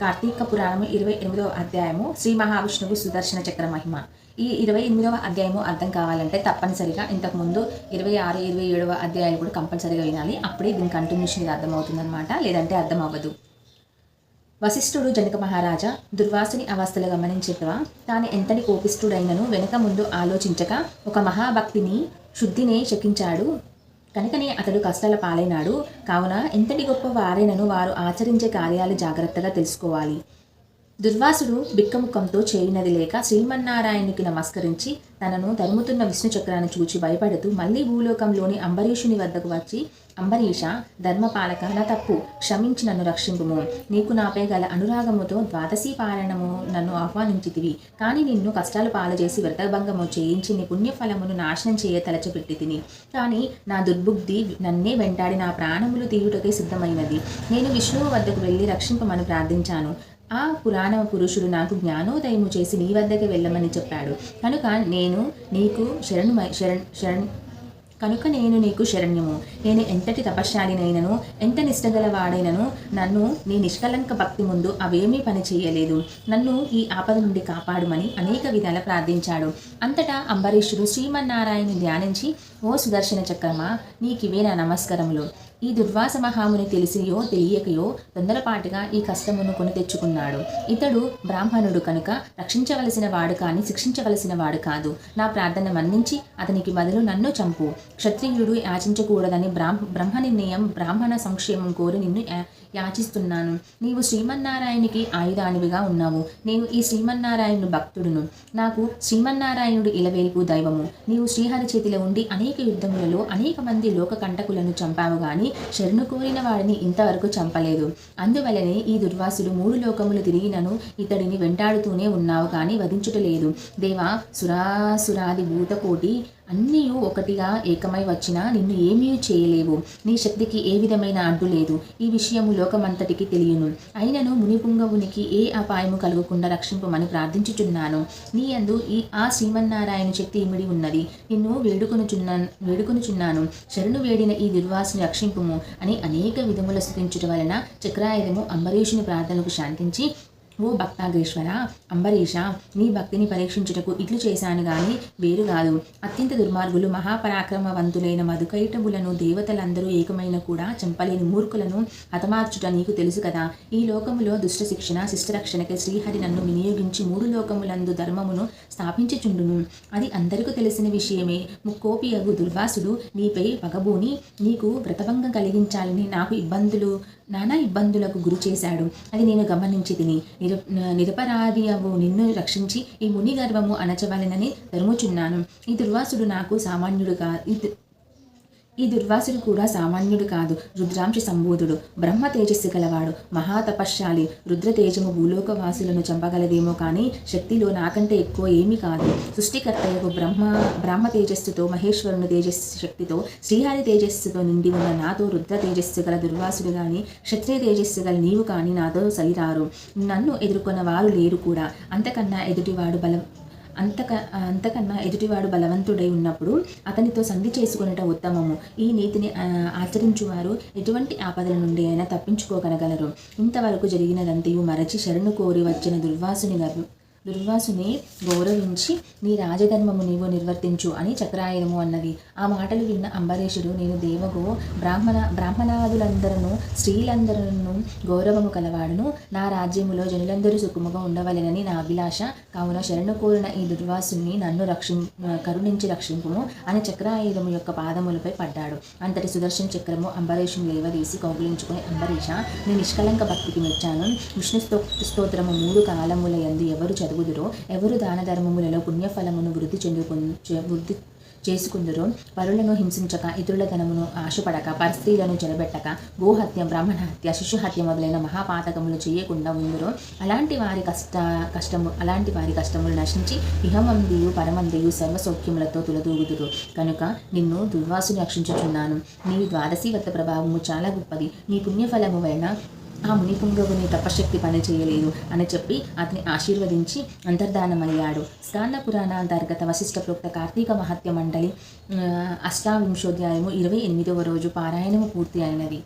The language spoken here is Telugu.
కార్తీక పురాణము ఇరవై ఎనిమిదవ అధ్యాయము శ్రీ మహావిష్ణువు సుదర్శన చక్ర మహిమ. ఈ ఇరవై ఎనిమిదవ అధ్యాయము అర్థం కావాలంటే తప్పనిసరిగా ఇంతకుముందు ఇరవై ఆరు ఇరవై ఏడవ అధ్యాయాలు కూడా కంపల్సరిగా వినాలి. అప్పుడే దీని కంటిన్యూషన్ ఇది అర్థమవుతుందనమాట లేదంటే అర్థం అవ్వదు వశిష్ఠుడు జనక మహారాజా దుర్వాసుని అవస్థలు గమనించటవా? తాను ఎంతటి కోపిష్ఠుడైనను వెనక ముందు ఆలోచించక ఒక మహాభక్తిని శుద్ధిని శకించాడు. కనుకనే అతడు కష్టాల పాలైనాడు. కావున ఎంతటి గొప్ప వారైనను వారు ఆచరించే కార్యాలు జాగ్రత్తగా తెలుసుకోవాలి. దుర్వాసుడు బిక్కముఖంతో చేయినది లేక శ్రీమన్నారాయణునికి నమస్కరించి తనను తరుముతున్న విష్ణు చక్రాన్ని చూచి భయపడుతూ మళ్ళీ భూలోకంలోని అంబరీషుని వద్దకు వచ్చి అంబరీష ధర్మపాలక నా తప్పు. క్షమించి నన్ను రక్షింపుము. నీకు నాపై గల అనురాగముతో ద్వాదశీ పారాయణము నన్ను ఆహ్వానించితివి. కానీ నిన్ను కష్టాలు పాలుచేసి వ్రతభంగము చేయించి నీ పుణ్యఫలమును నాశనం చేయ తలచపెట్టి తిని కానీ నా దుర్బుద్ధి నన్నే వెంటాడి నా ప్రాణములు తీయుటకై సిద్ధమైనది. నేను విష్ణువు వద్దకు వెళ్ళి రక్షింపమని ప్రార్థించాను. ఆ పురాణ పురుషుడు నాకు జ్ఞానోదయము చేసి నీ వద్దకు వెళ్ళమని చెప్పాడు. కనుక నేను నీకు శరణు శరణ్ శరణ్ కనుక నేను నీకు శరణ్యము. నేను ఎంతటి తపశ్శాలినైనను ఎంత నిష్టగలవాడైనను నన్ను నీ నిష్కలంక భక్తి ముందు అవేమీ పని చేయలేదు. నన్ను ఈ ఆపద నుండి కాపాడుమని అనేక విధాల ప్రార్థించాడు. అంతటా అంబరీషుడు శ్రీమన్నారాయణని ధ్యానించి ఓ సుదర్శన చక్రమా నీకివే నా నమస్కారములు. ఈ దుర్వాస మహాముని తెలిసియో తెలియకయో తొందరపాటుగా ఈ కష్టమును కొని తెచ్చుకున్నాడు. ఇతడు బ్రాహ్మణుడు కనుక రక్షించవలసిన వాడు కానీ శిక్షించవలసిన వాడు కాదు. నా ప్రార్థన మన్నించి అతనికి బదులు నన్ను చంపు. క్షత్రియుడు యాచించకూడదని బ్రాహ్మ బ్రహ్మ నిర్ణయం బ్రాహ్మణ సంక్షేమం కోరి నిన్ను యాచిస్తున్నాను. నీవు శ్రీమన్నారాయణునికి ఆయుధానివిగా ఉన్నావు. నేను ఈ శ్రీమన్నారాయణుడు భక్తుడును. నాకు శ్రీమన్నారాయణుడు ఇలవేల్పు దైవము. నీవు శ్రీహరి చేతిలో ఉండి అనేక యుద్ధములలో అనేక మంది లోక కంటకులను చంపావు కానీ శరణు కోరిన వాడిని ఇంతవరకు చంపలేదు. అందువలనే ఈ దుర్వాసుడు మూడు లోకములు తిరిగినను ఇతడిని వెంటాడుతూనే ఉన్నావు కానీ వధించుటలేదు దేవా సురాసురాది భూతకోటి అన్నీ ఒకటిగా ఏకమై వచ్చినా నిన్ను ఏమీ చేయలేవు. నీ శక్తికి ఏ విధమైన అడ్డు లేదు. ఈ విషయము లోకమంతటికి తెలియను. అయినను మునిపుంగవునికి ఏ అపాయము కలగకుండా రక్షింపమని ప్రార్థించుచున్నాను. నీ అందు ఈ ఆ శ్రీమన్నారాయణ శక్తి ఇమిడి ఉన్నది. నిన్ను వేడుకొనుచున్నాను వేడుకొనుచున్నాను. శరణు వేడిన ఈ దుర్వాసుని రక్షింపుము అని అనేక విధముల స్థుతించడం వలన చక్రాయుధము అంబరీషుని ప్రార్థనకు శాంతించి ఓ భక్తాగ్రేశ్వర అంబరీష నీ భక్తిని పరీక్షించుటకు ఇట్లు చేశాను గాని వేరు కాదు. అత్యంత దుర్మార్గులు మహాపరాక్రమవంతులైన మధుకైటములను దేవతలందరూ ఏకమైన కూడా చంపలేని మూర్ఖులను హతమార్చుట నీకు తెలుసు కదా. ఈ లోకములో దుష్ట శిక్షణ శిష్టరక్షణకి శ్రీహరి నన్ను వినియోగించి మూడు లోకములందు ధర్మమును స్థాపించుచుండును. అది అందరికీ తెలిసిన విషయమే. ముక్కోపియగు దుర్వాసుడు నీపై పగబూని నీకు వ్రతభంగం కలిగించాలని నాకు ఇబ్బందులు నానా ఇబ్బందులకు గురి చేశాడు. అది నేను గమనించి తిని నిర నిరపరాధియవు నిన్ను రక్షించి ఈ ముని గర్వము అణచవలనని తరుముచున్నాను. ఈ దుర్వాసుడు నాకు సామాన్యుడుగా ఈ దుర్వాసుడు కూడా సామాన్యుడు కాదు రుద్రాంశ సంబోధుడు బ్రహ్మ తేజస్సు గలవాడు మహాతపశ్శాలి రుద్ర తేజము భూలోకవాసులను చంపగలదేమో కానీ శక్తిలో నాకంటే ఎక్కువ ఏమీ కాదు. సృష్టికర్తయ్యకు బ్రహ్మ బ్రహ్మ తేజస్సుతో మహేశ్వరుని తేజస్సు శక్తితో శ్రీహరి తేజస్సుతో నిండి ఉన్న నాతో రుద్ర తేజస్సు గల దుర్వాసుడు కానీ క్షత్రియ తేజస్సు గల నీవు కానీ నాతో సరిరారు. నన్ను ఎదుర్కొన్న వారు లేరు కూడా. అంతకన్నా ఎదుటివాడు బలం అంతక అంతకన్నా ఎదుటివాడు బలవంతుడై ఉన్నప్పుడు అతనితో సంధి చేసుకునేట ఉత్తమము. ఈ నీతిని ఆచరించువారు ఎటువంటి ఆపదల నుండి అయినా తప్పించుకోగలగలరు. ఇంతవరకు జరిగినదంతయు మరచి శరణు కోరి వచ్చిన దుర్వాసుని దుర్వాసుని గౌరవించి నీ రాజధర్మము నీవు నిర్వర్తించు అని చక్రాయుధము అన్నది. ఆ మాటలు విన్న అంబరీషుడు నేను దేవకు బ్రాహ్మణ బ్రాహ్మణాదులందరూ స్త్రీలందరూ గౌరవము కలవాడును. నా రాజ్యములో జనులందరూ సుఖముగా ఉండవలెనని నా అభిలాష. కావున శరణు కోరిన ఈ దుర్వాసుని నన్ను రక్షి కరుణించి రక్షింపుము అని చక్రాయుధము యొక్క పాదములపై పడ్డాడు. అంతటి సుదర్శన చక్రము అంబరీషుని లేవదీసి కౌగులించుకుని అంబరీష నీ నిష్కలంక భక్తికి మెచ్చాను. విష్ణు స్తోత్రము మూడు కాలముల ఎందు ఎవరు చదువు జరుగుదురో ఎవరు దాన ధర్మములలో పుణ్యఫలమును వృద్ధి చెందుకు వృద్ధి చేసుకుందరో పరులను హింసించక ఇతరుల ధనమును ఆశపడక పరిస్థితులను చెలబెట్టక గోహత్య బ్రాహ్మణ హత్య శిశుహత్య మొదలైన మహాపాతకములు చేయకుండా ఉందరో అలాంటి వారి కష్ట కష్టము అలాంటి వారి కష్టములు నశించి ఇహమందియు పరమందియు సర్వసౌఖ్యములతో తులదూగుదురు. కనుక నిన్ను దుర్వాసుని రక్షించుచున్నాను. నీ ద్వాదశీ వద్ద ప్రభావము చాలా గొప్పది. నీ పుణ్యఫలము వలన ఆ మునిపుంగవుని తపశక్తి పని చేయలేదు అని చెప్పి అతని ఆశీర్వదించి అంతర్ధానమయ్యాడు. స్కాంద పురాణాంతర్గత వశిష్ట ప్రోక్త కార్తీక మహత్య మండలి అష్టావింశోధ్యాయము ఇరవై ఎనిమిదవ రోజు పారాయణము పూర్తి అయినది.